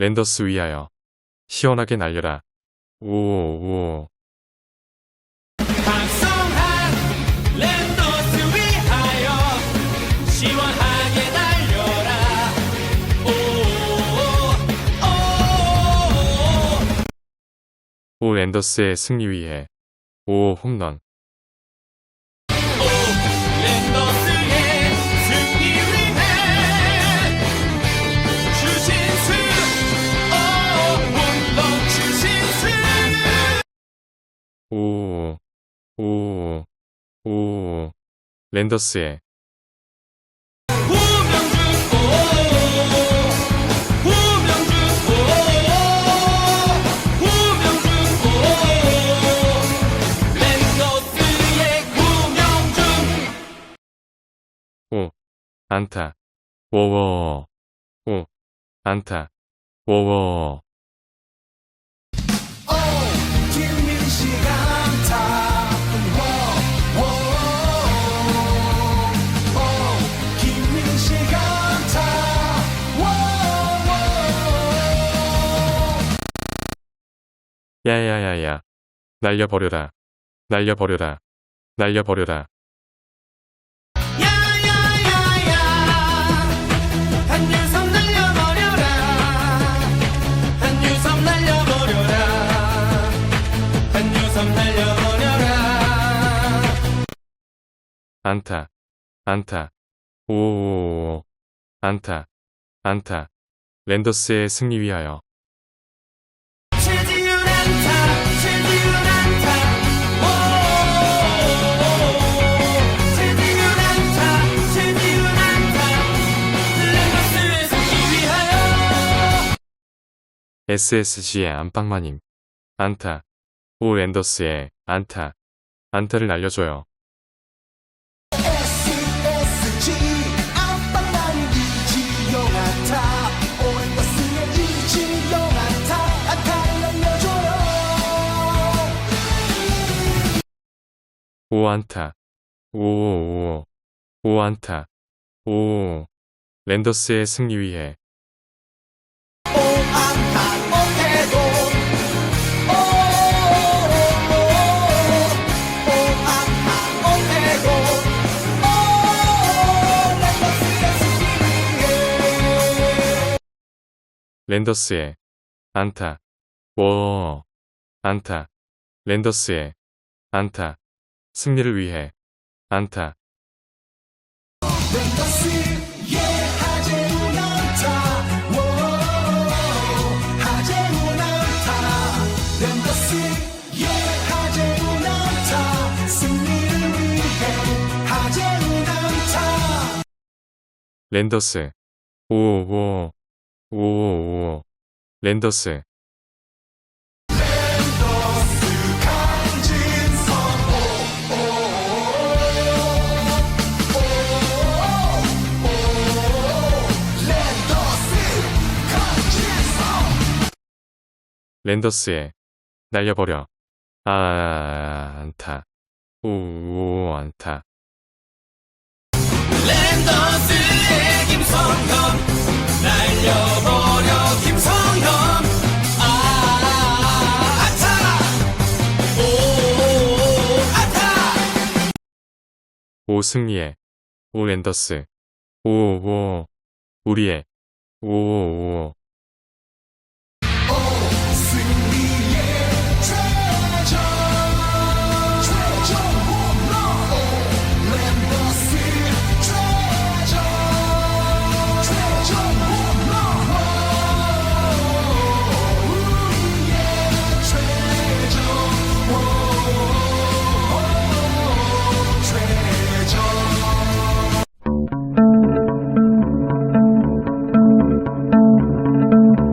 랜더스 위하여 시원하게 날려라. 오오. 방송한 랜더스 위하여 시원하게 달려라. 오오오오. 오 랜더스의 승리 위해. 오 홈런 오 오, 오, 랜더스의 오, 안타, 워워, 오, 안타, 워워, 야야야야, 날려버려라, 날려버려라, 날려버려라, 안타, 안타, 오, 안타, 안타, 랜더스의 승리 위하여 SSG의 안방마님, 안타, 오 랜더스의 안타, 안타를 날려줘요. SSG 안방만이 이지용 안타. 오랜것스의 이지용 안타. 안타를 날려줘요. 오 안타, 오, 오, 오 안타, 오, 랜더스의 승리 위해 랜더스의 안타, 워, 안타, 랜더스의 안타, 승리를 위해 안타, 랜더스, 오, 오, 오, 오, 랜더스, 강진성 랜더스. 강진성 랜더스의 날려버려, 아, 안타, 오, 오 안타, 랜더스의 김성현 아오 승리의, 오 랜더스, 오, 오, 우리의, 오, 오,